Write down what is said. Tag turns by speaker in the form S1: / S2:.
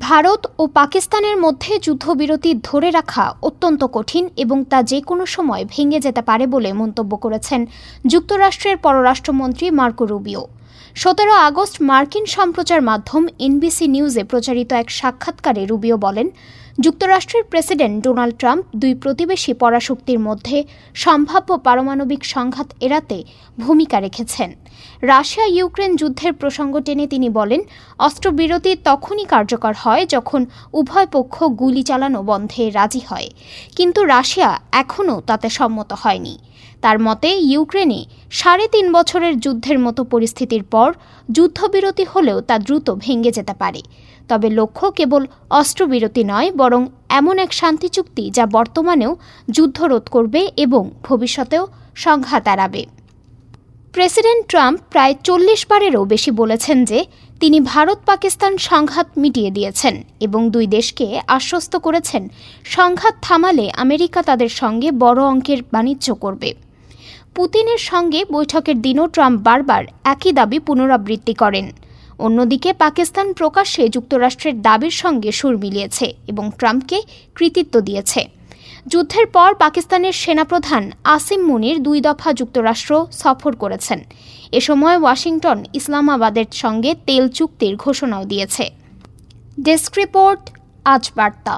S1: ভারত ও পাকিস্তানের মধ্যে যুদ্ধবিরতি ধরে রাখা অত্যন্ত কঠিন এবং তা যে কোনো সময় ভেঙে যেতে পারে বলে মন্তব্য করেছেন যুক্তরাষ্ট্রের পররাষ্ট্রমন্ত্রী মার্কো রুবিও। সতেরো আগস্ট মার্কিন সম্প্রচার মাধ্যম এনবিসি নিউজে প্রচারিত এক সাক্ষাৎকারে রুবিও বলেন যুক্তরাষ্ট্রের প্রেসিডেন্ট ডোনাল্ড ট্রাম্প দুই প্রতিবেশী পরাশক্তির মধ্যে সম্ভাব্য পারমাণবিক সংঘাত এড়াতে ভূমিকা রেখেছেন। রাশিয়া ইউক্রেন যুদ্ধের প্রসঙ্গ টেনে তিনি বলেন, অস্ত্রবিরতি তখনই কার্যকর হয় যখন উভয় পক্ষ গুলি চালানো বন্ধে রাজি হয়। কিন্তু রাশিয়া এখনও তাতে সম্মত হয়নি। তার মতে, ইউক্রেনে সাড়ে তিন বছরের যুদ্ধের মতো পরিস্থিতির পর যুদ্ধবিরতি হলেও তা দ্রুত ভেঙে যেতে পারে। তবে লক্ষ্য কেবল অস্ত্রবিরতি নয় বরং এমন এক শান্তি চুক্তি যা বর্তমানেও যুদ্ধ রোধ করবে এবং ভবিষ্যতেও সংঘাত এড়াবে। প্রেসিডেন্ট ট্রাম্প প্রায় চল্লিশ বারেরও বেশি বলেছেন যে, তিনি ভারত পাকিস্তান সংঘাত মিটিয়ে দিয়েছেন এবং দুই দেশকে আশ্বস্ত করেছেন সংঘাত থামালে আমেরিকা তাদের সঙ্গে বড় অঙ্কের বাণিজ্য করবে। পুতিনের সঙ্গে বৈঠকের দিনও ট্রাম্প বারবার একই দাবি পুনরাবৃত্তি করেন। অন্যদিকে পাকিস্তান প্রকাশ্যে যুক্তরাষ্ট্রের দাবির সঙ্গে সুর মিলিয়েছে এবং ট্রাম্পকে কৃতিত্ব দিয়েছে। যুদ্ধের পর পাকিস্তানের সেনাপ্রধান আসিম মুনির দুই দফা যুক্তরাষ্ট্র সফর করেছেন। এ সময় ওয়াশিংটন ইসলামাবাদের সঙ্গে তেল চুক্তির ঘোষণাও দিয়েছে। ডেস্ক রিপোর্ট, আজ বার্তা।